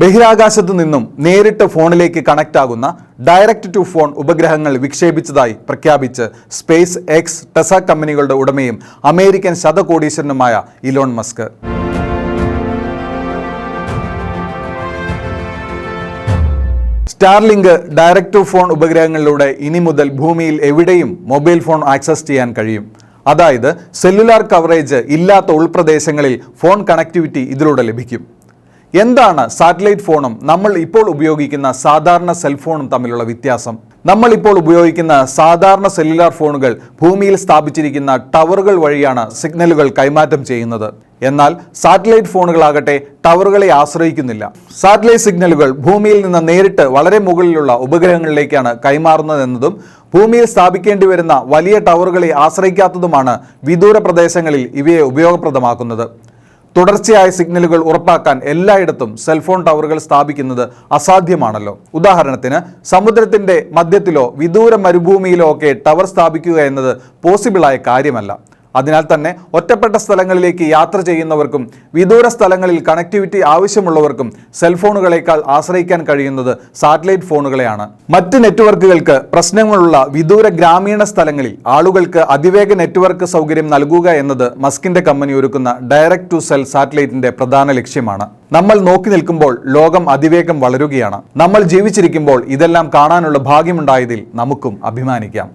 ബഹിരാകാശത്തു നിന്നും നേരിട്ട് ഫോണിലേക്ക് കണക്ട് ആകുന്ന ഡയറക്റ്റ് ടു ഫോൺ ഉപഗ്രഹങ്ങൾ വിക്ഷേപിച്ചതായി പ്രഖ്യാപിച്ച് സ്പേസ് എക്സ് ടെസ കമ്പനികളുടെ ഉടമയും American ശതകോടീശ്വരനുമായ Elon Musk. Starlink direct to phone ഉപഗ്രഹങ്ങളിലൂടെ ഇനി മുതൽ ഭൂമിയിൽ എവിടെയും മൊബൈൽ ഫോൺ ആക്സസ് ചെയ്യാൻ കഴിയും. അതായത് സെല്ലുലാർ കവറേജ് ഇല്ലാത്ത ഉൾപ്രദേശങ്ങളിൽ ഫോൺ കണക്ടിവിറ്റി ഇതിലൂടെ ലഭിക്കും. എന്താണ് സാറ്റലൈറ്റ് ഫോണും നമ്മൾ ഇപ്പോൾ ഉപയോഗിക്കുന്ന സാധാരണ സെൽഫോണും തമ്മിലുള്ള വ്യത്യാസം? നമ്മൾ ഇപ്പോൾ ഉപയോഗിക്കുന്ന സാധാരണ സെല്ലുലാർ ഫോണുകൾ ഭൂമിയിൽ സ്ഥാപിച്ചിരിക്കുന്ന ടവറുകൾ വഴിയാണ് സിഗ്നലുകൾ കൈമാറ്റം ചെയ്യുന്നത്. എന്നാൽ സാറ്റലൈറ്റ് ഫോണുകളാകട്ടെ ടവറുകളെ ആശ്രയിക്കുന്നില്ല. സാറ്റലൈറ്റ് സിഗ്നലുകൾ ഭൂമിയിൽ നിന്ന് നേരിട്ട് വളരെ മുകളിലുള്ള ഉപഗ്രഹങ്ങളിലേക്കാണ് കൈമാറുന്നതെന്നതും ഭൂമിയിൽ സ്ഥാപിക്കേണ്ടി വരുന്ന വലിയ ടവറുകളെ ആശ്രയിക്കാത്തതുമാണ് വിദൂര പ്രദേശങ്ങളിൽ ഇവയെ ഉപയോഗപ്രദമാക്കുന്നത്. തുടർച്ചയായ സിഗ്നലുകൾ ഉറപ്പാക്കാൻ എല്ലായിടത്തും സെൽഫോൺ ടവറുകൾ സ്ഥാപിക്കുന്നത് അസാധ്യമാണല്ലോ. ഉദാഹരണത്തിന് സമുദ്രത്തിന്റെ മധ്യത്തിലോ വിദൂര മരുഭൂമിയിലോ ഒക്കെ ടവർ സ്ഥാപിക്കുക എന്നത് പോസിബിളായ കാര്യമല്ല. അതിനാൽ തന്നെ ഒറ്റപ്പെട്ട സ്ഥലങ്ങളിലേക്ക് യാത്ര ചെയ്യുന്നവർക്കും വിദൂര സ്ഥലങ്ങളിൽ കണക്ടിവിറ്റി ആവശ്യമുള്ളവർക്കും സെൽഫോണുകളേക്കാൾ ആശ്രയിക്കാൻ കഴിയുന്നത് സാറ്റലൈറ്റ് ഫോണുകളെയാണ് മറ്റ് നെറ്റ്വർക്കുകൾക്ക് പ്രശ്നങ്ങളുള്ള വിദൂര ഗ്രാമീണ സ്ഥലങ്ങളിൽ ആളുകൾക്ക് അതിവേഗ നെറ്റ്വർക്ക് സൗകര്യം നൽകുക എന്നത് മസ്കിന്റെ കമ്പനി ഒരുക്കുന്ന ഡയറക്ട് ടു സെൽ സാറ്റലൈറ്റിന്റെ പ്രധാന ലക്ഷ്യമാണ്. നമ്മൾ നോക്കി നിൽക്കുമ്പോൾ ലോകം അതിവേഗം വളരുകയാണ്. നമ്മൾ ജീവിച്ചിരിക്കുമ്പോൾ ഇതെല്ലാം കാണാനുള്ള ഭാഗ്യമുണ്ടായതിൽ നമുക്കും അഭിമാനിക്കാം.